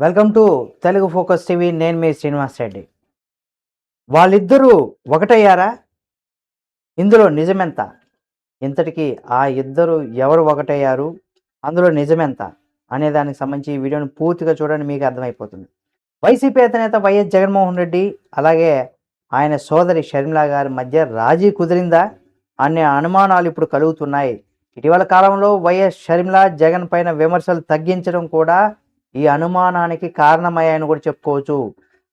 Welcome to Telugu focus TV నేను మీ శ్రీనివాస్ రెడ్డి. వాళ్ళిద్దరూ ఒకటయ్యారా? ఇందులో నిజమెంత? ఇంతటికి ఆ ఇద్దరు ఎవరు ఒకటయ్యారు? అందులో నిజమెంత? అనే దానికి సంబంధించి ఈ వీడియోని పూర్తిగా చూడండి మీకు అర్థమైపోతుంది. వైసీపీ అధినేత వైఎస్ జగన్మోహన్ రెడ్డి అలాగే ఆయన సోదరి షర్మిల గారి మధ్య రాజీ కుదిరిందా? అనే అనుమానాలు ఇప్పుడు కలుగుతున్నాయి. ఇటీవల కాలంలో వైఎస్ షర్మిల జగన్ పైన విమర్శలు తగ్గించడం కూడా ఈ అనుమానానికి కారణమయ్యాయని కూడా చెప్పుకోవచ్చు.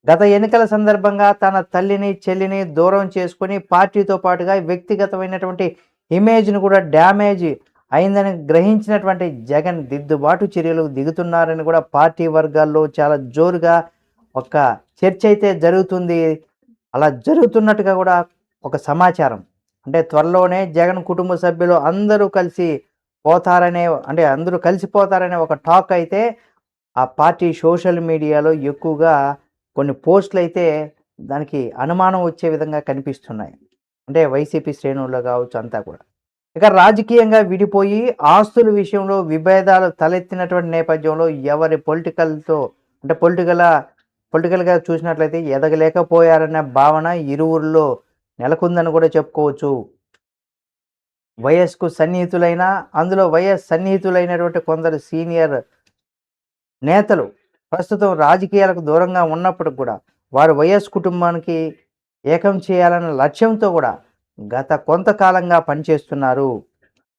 గత ఎన్నికల సందర్భంగా తన తల్లిని చెల్లిని దూరం చేసుకుని పార్టీతో పాటుగా వ్యక్తిగతమైనటువంటి ఇమేజ్ను కూడా డ్యామేజ్ అయిందని గ్రహించినటువంటి జగన్ దిద్దుబాటు చర్యలు దిగుతున్నారని కూడా పార్టీ వర్గాల్లో చాలా జోరుగా ఒక చర్చ అయితే జరుగుతుంది. అలా జరుగుతున్నట్టుగా కూడా ఒక సమాచారం. అంటే త్వరలోనే జగన్ కుటుంబ సభ్యులు అందరూ కలిసి పోతారనే అంటే అందరూ కలిసిపోతారనే ఒక టాక్ అయితే ఆ పార్టీ సోషల్ మీడియాలో ఎక్కువగా కొన్ని పోస్టులు అయితే దానికి అనుమానం వచ్చే విధంగా కనిపిస్తున్నాయి. అంటే వైసీపీ శ్రేణుల్లో కావచ్చు అంతా కూడా. ఇక రాజకీయంగా విడిపోయి ఆస్తుల విషయంలో విభేదాలు తలెత్తినటువంటి నేపథ్యంలో ఎవరి పొలిటికల్తో అంటే పొలిటికల్ పొలిటికల్గా చూసినట్లయితే ఎదగలేకపోయారనే భావన ఇరువురిలో నెలకొందని కూడా చెప్పుకోవచ్చు. వైఎస్కు సన్నిహితులైన అందులో వైఎస్ సన్నిహితులైనటువంటి కొందరు సీనియర్ నేతలు ప్రస్తుతం రాజకీయాలకు దూరంగా ఉన్నప్పుడు కూడా వారు వైఎస్ కుటుంబానికి ఏకం చేయాలన్న లక్ష్యంతో కూడా గత కొంతకాలంగా పనిచేస్తున్నారు.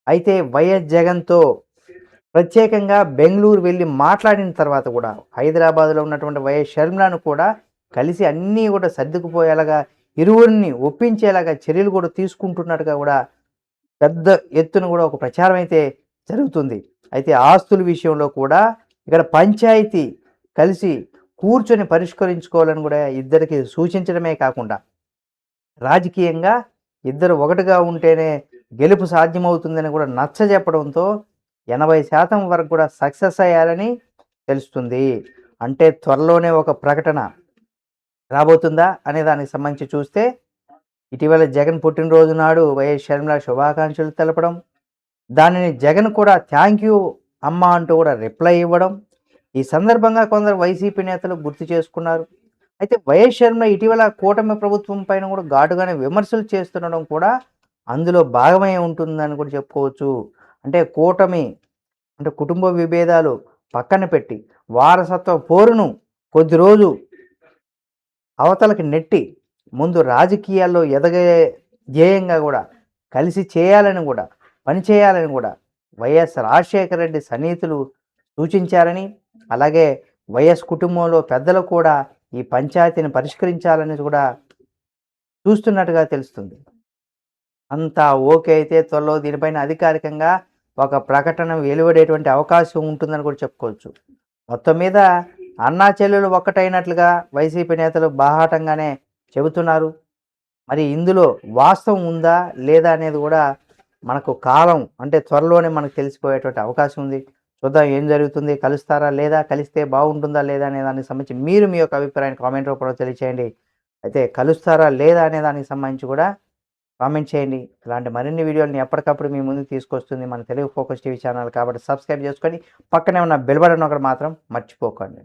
అయితే వైఎస్ జగన్తో ప్రత్యేకంగా బెంగళూరు వెళ్ళి మాట్లాడిన తర్వాత కూడా హైదరాబాద్లో ఉన్నటువంటి వైఎస్ షర్మిలను కూడా కలిసి అన్నీ కూడా సర్దుకుపోయేలాగా ఇరువురిని ఒప్పించేలాగా చర్యలు కూడా తీసుకుంటున్నట్టుగా కూడా పెద్ద ఎత్తున కూడా ఒక ప్రచారం అయితే జరుగుతుంది. అయితే ఆస్తుల విషయంలో కూడా ఇక్కడ పంచాయతీ కలిసి కూర్చొని పరిష్కరించుకోవాలని కూడా ఇద్దరికి సూచించడమే కాకుండా రాజకీయంగా ఇద్దరు ఒకటిగా ఉంటేనే గెలుపు సాధ్యమవుతుందని కూడా నచ్చ చెప్పడంతో ఎనభై శాతం వరకు కూడా సక్సెస్ అయ్యారని తెలుస్తుంది. అంటే త్వరలోనే ఒక ప్రకటన రాబోతుందా అనే దానికి సంబంధించి చూస్తే ఇటీవల జగన్ పుట్టినరోజు నాడు వైఎస్ షర్మిల శుభాకాంక్షలు తెలపడం దానిని జగన్ కూడా థ్యాంక్ యూ అమ్మ అంటూ కూడా రిప్లై ఇవ్వడం. ఈ సందర్భంగా కొందరు వైసీపీ నేతలు గుర్తు చేసుకున్నారు. అయితే వైఎస్ శర్మ ఇటీవల కూటమి ప్రభుత్వం పైన కూడా ఘాటుగానే విమర్శలు చేస్తుండడం కూడా అందులో భాగమై ఉంటుందని కూడా చెప్పుకోవచ్చు. అంటే కూటమి అంటే కుటుంబ విభేదాలు పక్కన పెట్టి వారసత్వ పోరును కొద్ది రోజు అవతలకి నెట్టి ముందు రాజకీయాల్లో ఎదగే ధ్యేయంగా కూడా కలిసి చేయాలని కూడా పని చేయాలని కూడా వైఎస్ రాజశేఖర రెడ్డి సన్నిహితులు సూచించారని అలాగే వైఎస్ కుటుంబంలో పెద్దలు కూడా ఈ పంచాయతీని పరిష్కరించాలని కూడా చూస్తున్నట్టుగా తెలుస్తుంది. అంతా ఓకే అయితే త్వరలో దీనిపైన అధికారికంగా ఒక ప్రకటన వెలువడేటువంటి అవకాశం ఉంటుందని కూడా చెప్పుకోవచ్చు. మొత్తం మీద అన్నా చెల్లెలు ఒక్కటైనట్లుగా వైసీపీ నేతలు బాహాటంగానే చెబుతున్నారు. మరి ఇందులో వాస్తవం ఉందా లేదా అనేది కూడా మనకు కాలం అంటే త్వరలోనే మనకు తెలిసిపోయేటువంటి అవకాశం ఉంది. చూద్దాం ఏం జరుగుతుంది కలుస్తారా లేదా కలిస్తే బాగుంటుందా లేదా అనే దానికి సంబంధించి మీరు మీ యొక్క అభిప్రాయాన్ని కామెంట్ రూపంలో తెలియచేయండి. అయితే కలుస్తారా లేదా అనే దానికి సంబంధించి కూడా కామెంట్ చేయండి. ఇలాంటి మరిన్ని వీడియోలను ఎప్పటికప్పుడు మీ ముందుకు తీసుకొస్తుంది మన తెలుగు ఫోకస్ టీవీ ఛానల్ కాబట్టి సబ్స్క్రైబ్ చేసుకొని పక్కనే ఉన్న బెల్ బటన్ ఒకటి మాత్రం మర్చిపోకండి.